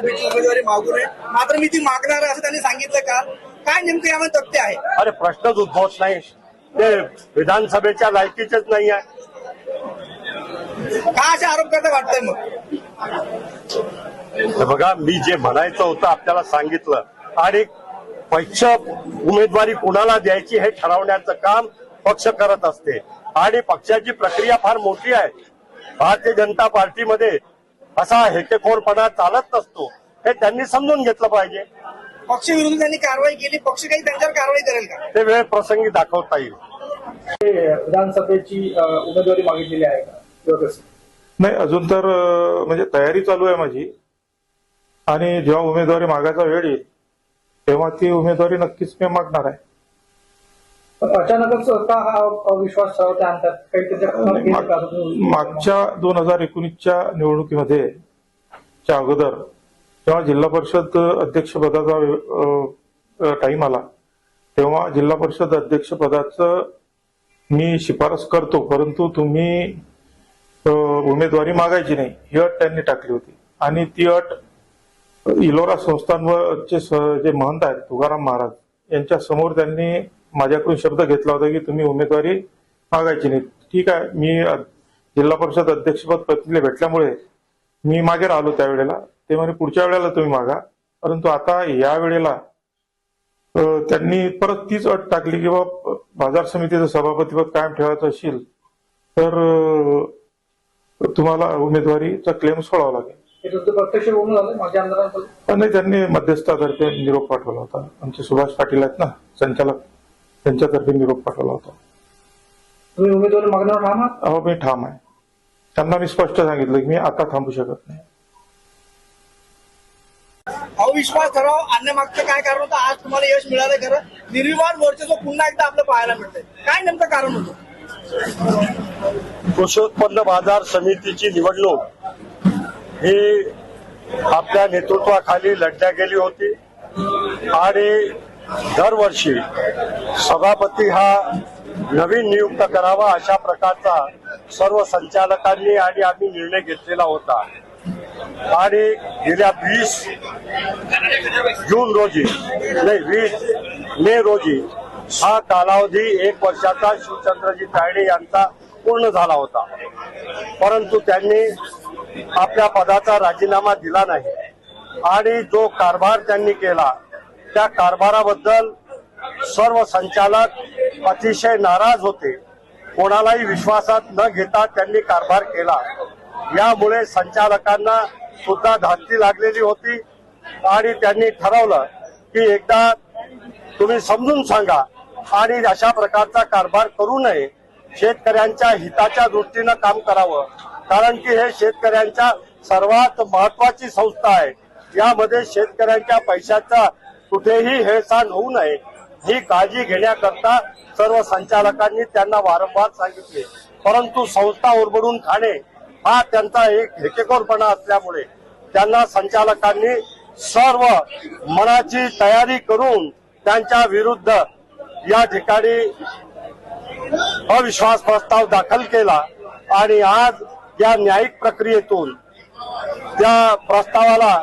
विधानसभेची उमेदवारी मागू नये. मात्र मी ती मागणार असं त्यांनी सांगितलं का काय नेमकं यामध्ये तथ्य आहे? अरे प्रश्नच उद्भवत नाही. ते विधानसभेच्या लायकीचेच नाही आहे. का असे आरोप करता वाटतंय मग? हे बघा मी जे म्हणायचं होतं आपल्याला सांगितलं. आणि पक्ष उमेदवारी कुणाला द्यायची हे ठरवण्याचं काम पक्ष करत असते. आणि पक्षाची प्रक्रिया फार मोठी आहे. भारतीय जनता पार्टीमध्ये असा हेकेखोरपणा चालत नसतो. हे त्यांनी समजून घेतलं पाहिजे. पक्ष विरुद्ध त्यांनी कारवाई केली पक्ष काही त्यांच्यावर कारवाई करेल का? ते वेळ प्रसंगी दाखवता येईल. विधानसभेची उमेदवारी मागितलेली आहे का? नाही अजून तर म्हणजे तयारी चालू आहे माझी. आणि जेव्हा उमेदवारी मागायचा वेळ येईल तेव्हा ती उमेदवारी नक्कीच मी मागणार आहे. अचानकच का हा आणतात. काही त्याच्या तुम्ही- मागच्या दोन हजार एकोणीसच्या निवडणुकीमध्ये च्या अगोदर जेव्हा जिल्हा परिषद अध्यक्षपदाचा टाइम आला तेव्हा जिल्हा परिषद अध्यक्षपदाचं मी शिफारस करतो परंतु तुम्ही उमेदवारी मागायची नाही. ही अट त्यांनी टाकली होती. आणि ती अट इलोरा संस्थांवरचे जे महंत आहेत तुकाराम महाराज यांच्या समोर त्यांनी माझ्याकडून शब्द घेतला होता की तुम्ही उमेदवारी मागायची नाही. ठीक आहे मी जिल्हा परिषद अध्यक्षपद पत्नीला भेटल्यामुळे मी मागे राहिलो त्यावेळेला. ते म्हणे पुढच्या वेळेला तुम्ही मागा. परंतु आता या वेळेला त्यांनी परत तीच अट टाकली की बा बाजार समितीचं सभापतीपद कायम ठेवायचं असेल तर तुम्हाला उमेदवारीचा क्लेम सोडावा लागेल. नाही त्यांनी मध्यस्थातर्फे निरोप पाठवला होता. आमचे सुभाष पाटील आहेत ना संचालक. त्यांच्यातर्फे निरोप पाठवला होता. तुम्ही उमेदवारी मागण्यावर ठाम आहात? अहो मी ठाम आहे. त्यांना मी स्पष्ट सांगितलं की मी आता थांबू शकत नाही. अविश्वास ठराव आणण्यामागचं काय कारण होतं? आज तुम्हाला यश मिळालं खरं. निर्विवाद वर्चस्व पुन्हा एकदा आपलं पाहायला मिळतंय. काय नेमकं कारण होतं? कृषी उत्पन्न बाजार समितीची निवडणूक ही आपल्या नेतृत्वाखाली लढल्या गेली होती. आणि दरवर्षी सभापती हा नवीन नियुक्त करावा अशा प्रकारचा सर्व संचालकांनी आणि आम्ही निर्णय घेतलेला होता. आणि गेल्या वीस जून रोजी नाही वीस मे रोजी हा कालावधी एक वर्षाचा शिवचंद्रजी तायडे यांचा पूर्ण झाला होता. परंतु त्यांनी आपल्या पदाचा राजीनामा दिला नाही. आणि जो कारभार त्यांनी केला त्या कारभाराबद्दल सर्व संचालक अतिशय नाराज होते. कोणालाही विश्वासात न घेता त्यांनी कारभार केला. यामुळे संचालकांना सुद्धा धास्ती लागलेली होती आणि त्यांनी ठरवलं की एकदा तुम्ही समजून सांगा आणि अशा प्रकारचा कारभार करू नये. शेतकऱ्यांच्या हिताच्या दृष्टीनं काम करावं. कारण की हे शेतकऱ्यांच्या सर्वात महत्वाची संस्था आहे. यामध्ये शेतकऱ्यांच्या पैशाचा कुठेही हेळसांड होऊ नये ही काळजी घेण्याकरता सर्व संचालकांनी त्यांना वारंवार सांगितले. परंतु संस्था उरबडून खाणे हा त्यांचा एक हेकेकोरपणा असल्यामुळे त्यांना संचालकांनी सर्व मनाची तयारी करून त्यांच्या विरुद्ध या ठिकाणी अविश्वास प्रस्ताव दाखल केला आणि आज या न्यायिक प्रक्रियेतून त्या प्रस्तावाला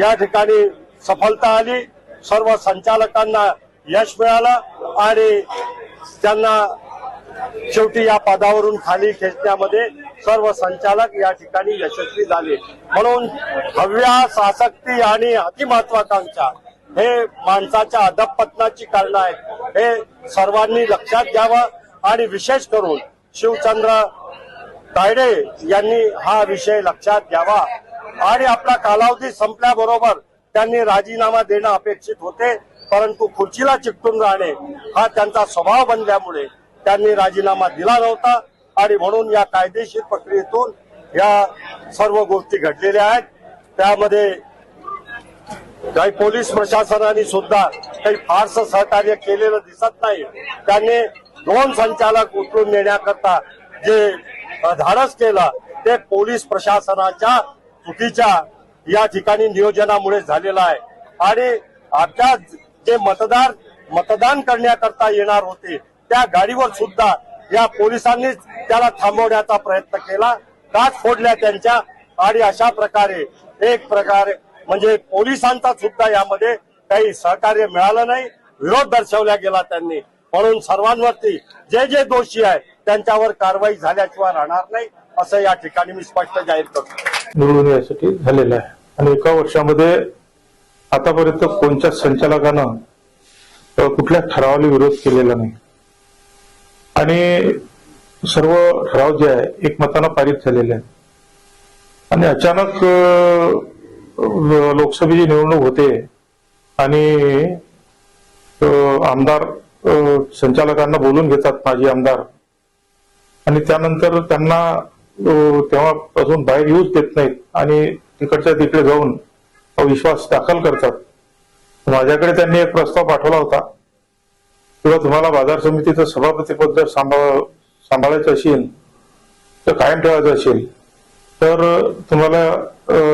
या ठिकाणी सफलता आली. सर्व संचालकांना यश मिळालं आणि त्यांना शेवटी या पदावरून खाली खेचण्यामध्ये सर्व संचालक या ठिकाणी यशस्वी झाले. म्हणून हव्यास आसक्ती आणि अतिमहत्वाकांक्षा हे माणसाच्या अधपतनाची कारण आहेत. हे सर्वांनी लक्षात घ्यावं आणि विशेष करून शिवचंद्र तायडे यांनी हा विषय लक्षात घ्यावा. आणि आपला कालावधी संपल्याबरोबर त्यांनी राजीनामा देणं अपेक्षित होते परंतु खुर्चीला चिकटून राहणे हा त्यांचा स्वभाव बनल्यामुळे त्यांनी राजीनामा दिला नव्हता. आणि म्हणून या कायदेशीर प्रक्रियेतून या सर्व गोष्टी घडलेल्या आहेत. त्यामध्ये काही पोलीस प्रशासनाने सुद्धा काही फारसं सहकार्य केलेलं दिसत नाही. त्यांनी दोन संचालक उचलून नेण्याकरता जे धाडस केलं ते पोलीस प्रशासनाच्या चुकीच्या या ठिकाणी नियोजनामुळे झालेला आहे. आणि आता जे मतदार मतदान करण्याकरता येणार होते त्या गाडीवर सुद्धा या पोलिसांनीच त्याला थांबवण्याचा प्रयत्न केला. काच फोडल्या त्यांच्या आणि अशा प्रकारे एक प्रकारे म्हणजे पोलिसांचा सुद्धा यामध्ये काही सहकार्य मिळालं नाही विरोध दर्शवला गेला त्यांनी. म्हणून सर्वांवरती जे जे दोषी आहेत त्यांच्यावर कारवाई झाल्याशिवाय राहणार नाही असं या ठिकाणी मी स्पष्ट जाहीर करतो. निवडून यासाठी झालेला आहे. आणि एका वर्षामध्ये आतापर्यंत कोणत्याच संचालकानं कुठल्या ठरावाला विरोध केलेला नाही. आणि सर्व ठराव जे आहे एकमतानं पारित झालेले आहेत. आणि अचानक लोकसभेची निवडणूक होते आणि आमदार संचालकांना बोलून घेतात माजी आमदार. आणि त्यानंतर त्यांना तेव्हापासून बाहेर येऊच देत नाहीत. आणि तिकडच्या तिकडे जाऊन अविश्वास दाखल करतात. माझ्याकडे त्यांनी एक प्रस्ताव पाठवला होता. किंवा तुम्हाला बाजार समितीचं सभापतीपद जर सांभाळ सांभाळायचं असेल तर कायम ठेवायचं असेल तर तुम्हाला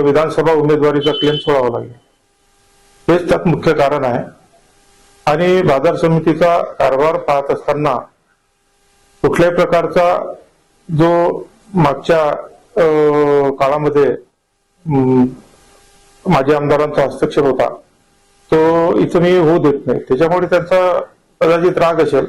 विधानसभा उमेदवारीचा क्लेम सोडावा लागेल. हेच त्यात मुख्य कारण आहे. आणि बाजार समितीचा कारभार पाहत असताना कुठल्याही प्रकारचा जो मागच्या काळामध्ये माझ्या आमदारांचा हस्तक्षेप होता. तो इथं मी होऊ देत नाही. त्याच्यामुळे त्यांचा कदाचित राग असेल.